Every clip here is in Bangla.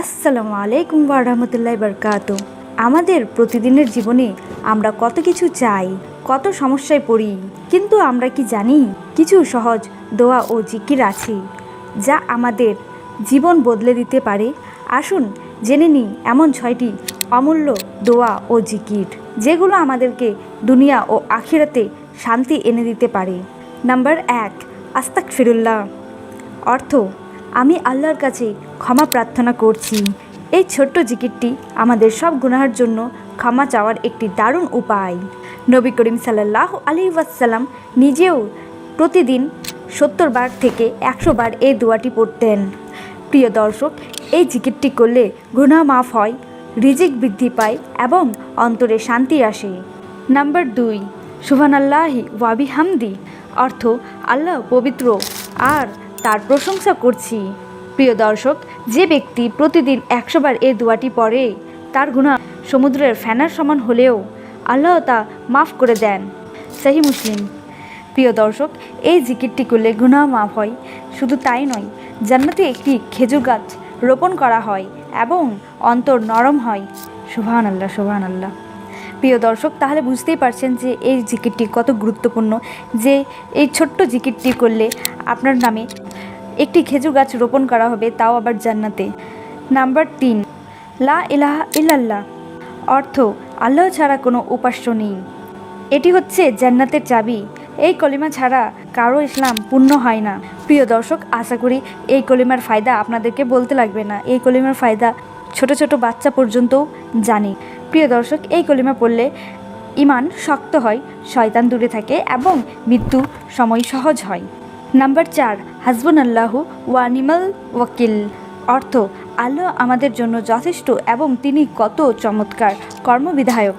আসসালামু আলাইকুম রহমতুল্লাহ বরকাত আমাদের প্রতিদিনের জীবনে আমরা কত কিছু চাই, কত সমস্যায় পড়ি, কিন্তু আমরা কি জানি? কিছু সহজ দোয়া ও জিকির আছে যা আমাদের জীবন বদলে দিতে পারে। আসুন জেনে নিই এমন ছয়টি অমূল্য দোয়া ও জিকির, যেগুলো আমাদেরকে দুনিয়া ও আখিরাতে শান্তি এনে দিতে পারে। নাম্বার এক আস্তাক ফিরুল্লাহ অর্থ আমি আল্লাহর কাছে ক্ষমা প্রার্থনা করছি। এই ছোট্ট জিকিরটি আমাদের সব গুনাহার জন্য ক্ষমা চাওয়ার একটি দারুণ উপায়। নবী করিম সাল্লাহ আলী ওয়াসাল্লাম নিজেও প্রতিদিন সত্তর বার থেকে একশো বার এই দোয়াটি পড়তেন। প্রিয় দর্শক, এই জিকিরটি করলে গুনাহ মাফ হয়, রিজিক বৃদ্ধি পায় এবং অন্তরে শান্তি আসে। নাম্বার দুই সুহান আল্লাহি ওয়াবি হামদি অর্থ আল্লাহ পবিত্র আর তার প্রশংসা করছি। প্রিয় দর্শক, যে ব্যক্তি প্রতিদিন একশোবার এই দোয়াটি পড়ে, তার গুণা সমুদ্রের ফ্যানার সমান হলেও আল্লাহ তা মাফ করে দেন। সাহি মুসলিম। প্রিয় দর্শক, এই জিকিরটি করলে গুনাহ মাফ হয়। শুধু তাই নয়, জান্নাতে একটি খেজুর গাছ রোপণ করা হয় এবং অন্তর নরম হয়। সুবহান আল্লাহ সুবহান আল্লাহ প্রিয় দর্শক, তাহলে বুঝতেই পারছেন যে এই জিকিরটি কত গুরুত্বপূর্ণ যে এই ছোট্ট জিকিরটি করলে আপনার নামে একটি খেজুর গাছ রোপণ করা হবে, তাও আবার জান্নাতে। নাম্বার তিন, লা ইলাহা ইল্লাল্লাহ। অর্থ, আল্লাহ ছাড়া কোনো উপাস্য নেই। এটি হচ্ছে জান্নাতের চাবি। এই কলিমা ছাড়া কারও ইসলাম পূর্ণ হয় না। প্রিয় দর্শক, আশা করি এই কলিমার ফায়দা আপনাদেরকে বলতে লাগবে না। এই কলিমার ফায়দা ছোট ছোট বাচ্চা পর্যন্তও জানে। প্রিয় দর্শক, এই কলিমা পড়লে ইমান শক্ত হয়, শয়তান দূরে থাকে এবং মৃত্যু সময় সহজ হয়। নাম্বার চার হাসবুন আল্লাহু ওয়ানিমাল ওয়াকিল। অর্থ, আল্লাহ আমাদের জন্য যথেষ্ট এবং তিনি কত চমৎকার কর্মবিধায়ক।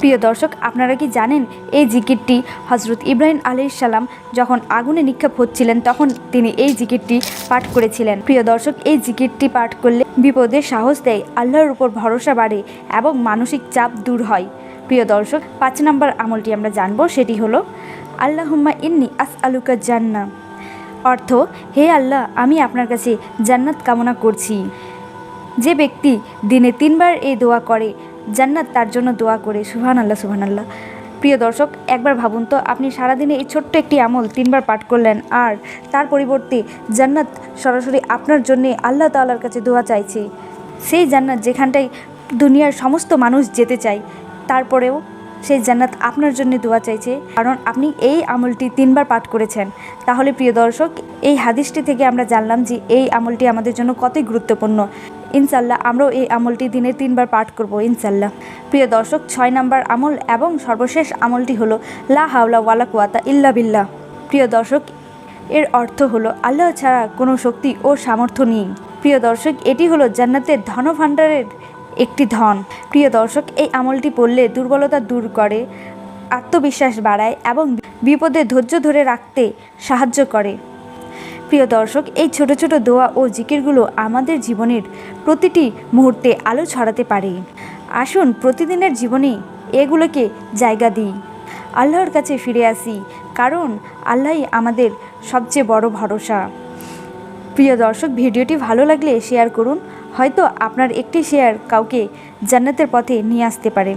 প্রিয় দর্শক, আপনারা কি জানেন এই জিকিরটি হজরত ইব্রাহিম আলাইহিস সালাম যখন আগুনে নিক্ষেপ হচ্ছিলেন, তখন তিনি এই জিকিরটি পাঠ করেছিলেন। প্রিয় দর্শক, এই জিকিরটি পাঠ করলে বিপদে সাহস দেয়, আল্লাহর উপর ভরসা বাড়ে এবং মানসিক চাপ দূর হয়। প্রিয় দর্শক, পাঁচ নম্বর আমলটি আমরা জানব, সেটি হলো আল্লাহুম্মা ইন্নি আস আলুকা জান্না অর্থ, হে আল্লাহ, আমি আপনার কাছে জান্নাত কামনা করছি। যে ব্যক্তি দিনে তিনবার এই দোয়া করে, জান্নাত তার জন্য দোয়া করে সুহান আল্লাহ সুহান আল্লাহ প্রিয় দর্শক, একবার ভাবুন তো, আপনি সারাদিনে এই ছোট্ট একটি আমল তিনবার পাঠ করলেন, আর তার পরিবর্তে জান্নাত সরাসরি আপনার জন্যে আল্লাহ তাআলার কাছে দোয়া চাইছে। সেই জান্নাত যেখানটায় দুনিয়ার সমস্ত মানুষ যেতে চায়, তারপরেও সেই জান্নাত আপনার জন্য দোয়া চাইছে। কারণ আপনি এই আমলটি তিনবার পাঠ করেছেন। তাহলে প্রিয় দর্শক, এই হাদিসটি থেকে আমরা জানলাম যে এই আমলটি আমাদের জন্য কতই গুরুত্বপূর্ণ। ইনশাল্লাহ আমরাও এই আমলটি দিনে তিনবার পাঠ করব ইনশাল্লাহ প্রিয় দর্শক, ছয় নম্বর আমল এবং সর্বশেষ আমলটি হলো, লা হাওলা ওয়ালা কুয়াতা ইল্লা বিল্লাহ। প্রিয় দর্শক, এর অর্থ হলো, আল্লাহ ছাড়া কোনো শক্তি ও সামর্থ্য নেই। প্রিয় দর্শক, এটি হলো জান্নাতের ধনভাণ্ডারের একটি ধন। প্রিয় দর্শক, এই আমলটি পড়লে দুর্বলতা দূর করে, আত্মবিশ্বাস বাড়ায় এবং বিপদে ধৈর্য ধরে রাখতে সাহায্য করে। প্রিয় দর্শক, এই ছোট ছোট দোয়া ও জিকিরগুলো আমাদের জীবনের প্রতিটি মুহূর্তে আলো ছড়াতে পারে। আসুন প্রতিদিনের জীবনে এগুলোকে জায়গা দিই। আল্লাহর কাছে ফিরে আসি, কারণ আল্লাহই আমাদের সবচেয়ে বড় ভরসা। প্রিয় দর্শক, ভিডিওটি ভালো লাগলে শেয়ার করুন হয়তো আপনার একটি শেয়ার কাউকে জান্নাতের পথে নিয়ে আসতে পারে।